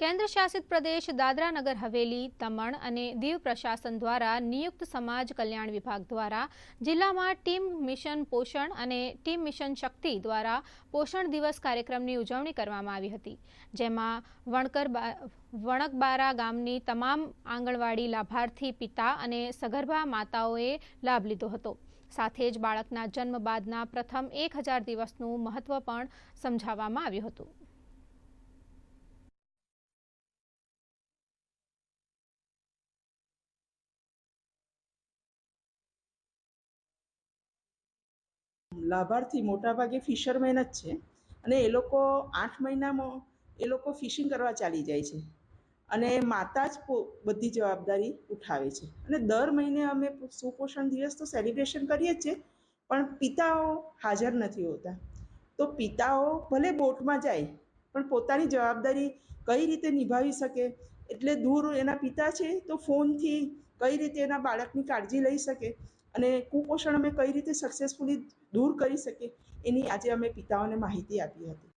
કેન્દ્ર શાસિત પ્રદેશ દાદરા નગર હવેલી, દમણ અને દીવ પ્રશાસન દ્વારા નિયુક્ત સમાજ કલ્યાણ વિભાગ દ્વારા જિલ્લામાં ટીમ મિશન પોષણ અને ટીમ મિશન શક્તિ દ્વારા પોષણ દિવસ કાર્યક્રમની ઉજવણી કરવામાં આવી હતી, જેમાં વણકર વણકબારા ગામની તમામ આંગણવાડી લાભાર્થી પિતા અને સગર્ભા માતાઓએ લાભ લીધો હતો. સાથે જ બાળકના જન્મ બાદના પ્રથમ એક હજાર દિવસનું મહત્વ પણ સમજાવવામાં આવ્યું હતું. લાભાર્થી મોટાભાગે ફિશરમેન જ છે. અને એ લોકો આઠ મહિનામાં એ લોકો ફિશિંગ કરવા ચાલી જાય છે. અને માતા જ બધી જવાબદારી ઉઠાવે છે. અને દર મહિને અમે સુપોષણ દિવસ તો સેલિબ્રેશન કરીએ જ છીએ, પણ પિતાઓ હાજર નથી હોતા. તો પિતાઓ ભલે બોટમાં જાય, પણ પોતાની જવાબદારી કઈ રીતે નિભાવી શકે, એટલે દૂર એના પિતા છે તો ફોનથી કઈ રીતે એના બાળકની કાળજી લઈ શકે અને કુપોષણ અમે કઈ રીતે સક્સેસફુલી દૂર કરી શકીએ એની આજે અમે પિતાઓને માહિતી આપી હતી.